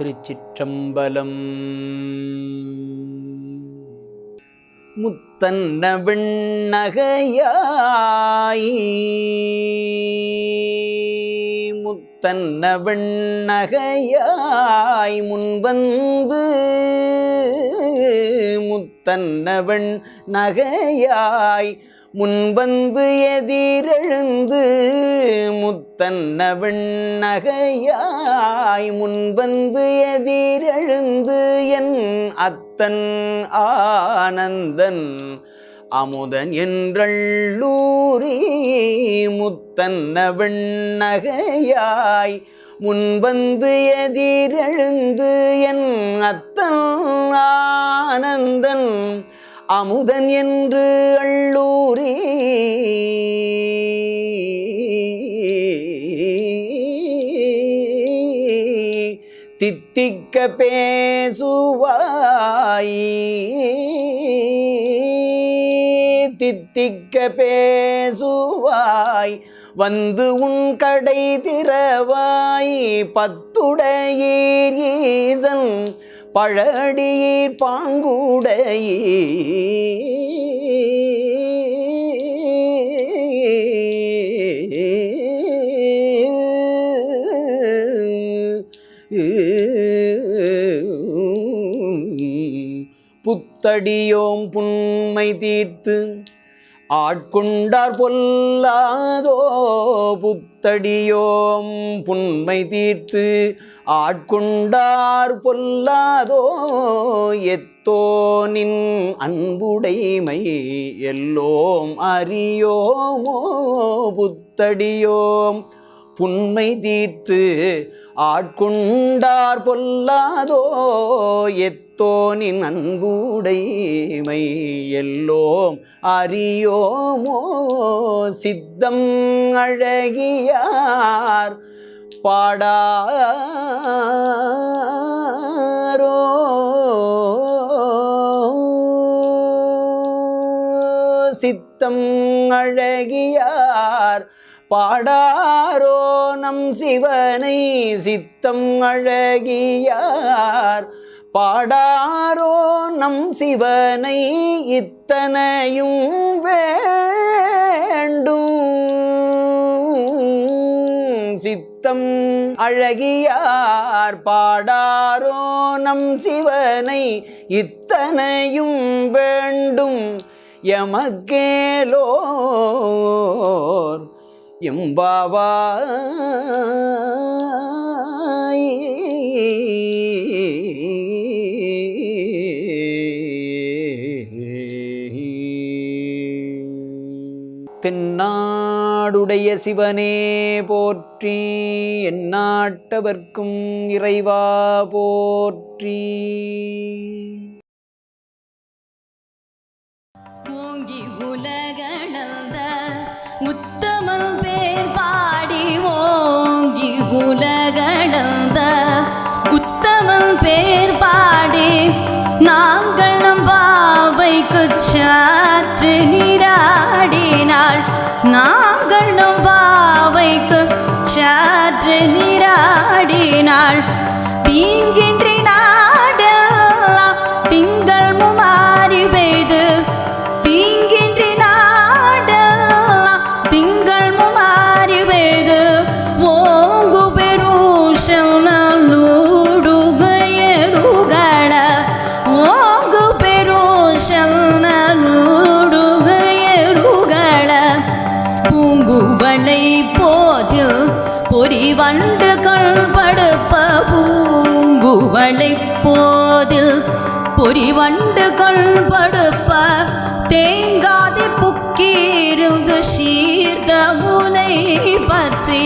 திருச்சிற்றம்பலம். முத்தன்ன வெண்ணகையாய். முத்தன்ன வெண்ணகையாய் முன்வந்து. முத்தன்ன வெண்ணகையாய் முன்வந்து எதிரெழுந்து முத்தன்ன வெண்ணகையாய் முன்வந்து எதிரெழுந்து என் அத்தன் ஆனந்தன் அமுதன் என்றள்ளூரி முத்தன்ன வெண்ணகையாய் முன்வந்து எதிரெழுந்து என் அத்தன் ஆனந்தன் அமுதன் என்று அள்ளூரி. தித்திக்க பேசுவாய். தித்திக்க பேசுவாய். வந்து உன் கடை திறவாய். பத்துடையீர் ஈசன் பழடியீர் பாங்குடைய புத்தடியோம் புண்மை தீர்த்து ஆட்கொண்டார் பொல்லாதோ புத்தடியோம் புண்மை தீர்த்து ஆட்கொண்டார் பொல்லாதோ எத்தோனின் அன்புடைமை எல்லோம் அறியோமோ புத்தடியோம். புண்மை தீர்த்து ஆட்கொண்டார் பொல்லாதோ? எத்தோனின் அன்புடைமை எல்லோம் அறியோமோ? சித்தம் அழகியார் பாடாரோ? சித்தம் அழகியார் பாடாரோ நம் சிவனை சித்தம் அழகியார். பாடாரோ நம் சிவனை இத்தனையும் வேண்டும். சித்தம் அழகியார். பாடாரோ நம் சிவனை இத்தனையும் வேண்டும். எமக்கேலோர் எம்பாவாய். தென்னாடுடைய சிவனே போற்றி எந்நாட்டவர்க்கும் இறைவா போற்றி. ஓங்கி உலகளந்த முத்து உத்தமல் பேர் பாடி ஓங்கி உலகளந்த உத்தமல் பேர் பாடி நாங்கள் நம் பாவைக்கு சாற்று நீராடினாள் நாங்கள் நம் பாவைக்கு சாற்று நீராடினாள் பொறிவண்டுகள் படுப்ப பூங்குவளை போதில் பொறிவண்டுகள் படுப்ப தேங்காதி புக்கீருந்து சீர்த முலை பற்றி